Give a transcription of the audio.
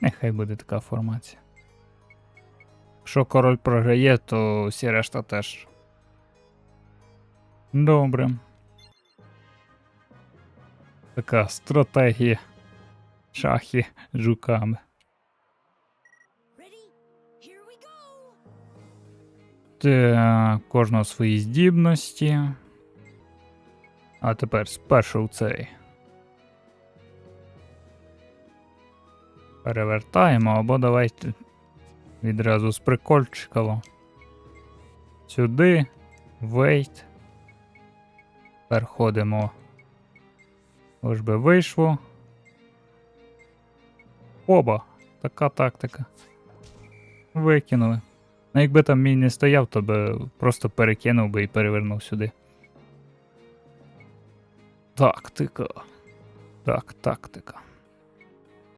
Нехай буде така формація. Якщо король програє, то всі решта теж. Добре. Така стратегія. Шахи з жуками. Так, кожного свої здібності. А тепер спершу цей. Перевертаємо, або давайте відразу з прикольчикова. Сюди. Вейт. Переходимо. Ось би вийшло. Оба. Така тактика. Викинули. Ну, якби там мій не стояв, то би просто перекинув би і перевернув сюди. Тактика. Так, тактика.